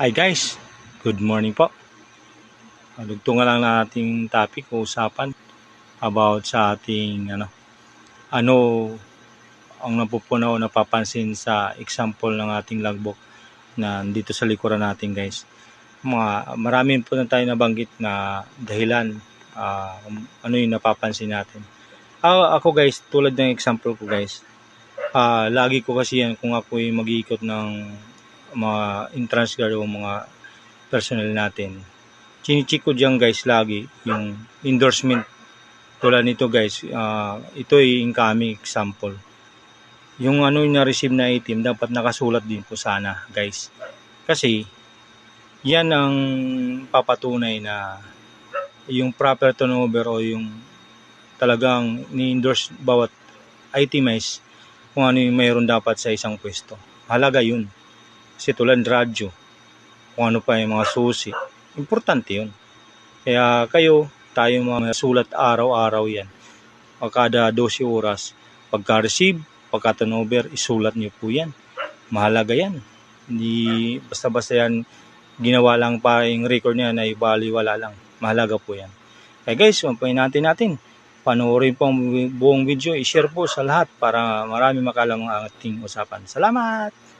Hi guys, good morning po. Dugtungan lang na topic o usapan about sa ating ano ano ang napupunaw o napapansin sa example ng ating logbook na dito sa likuran natin guys. Mga marami po na tayo nabanggit na dahilan ah, ano yung napapansin natin. Ah, ako guys, tulad ng example ko guys, ah, lagi ko kasi yan kung ako yung mag-iikot ng mga entrance guard o mga personnel natin. Chinicheck ko dyan guys lagi yung endorsement. Tulad nito guys, ah, ito ay incoming example. Yung ano yung na-receive na item, dapat nakasulat din po sana guys. Kasi, yan ang papatunay na yung proper turnover o yung talagang ni-endorse bawat itemize kung ano yung mayroon dapat sa isang pwesto. Halaga yun. Kasi tulad radyo, kung ano pa yung mga susi, importante yun. Kaya kayo, tayo mga sulat araw-araw yan. Kada 12 oras, pagka-receive, pagka-turnover, isulat nyo po yan. Mahalaga yan. Hindi basta-basta yan, ginawa lang pa yung record niya na ibaliwala lang. Mahalaga po yan. Kaya guys, mapayin natin natin. Panoorin po ang buong video, i-share po sa lahat para marami makalam ang ating usapan. Salamat!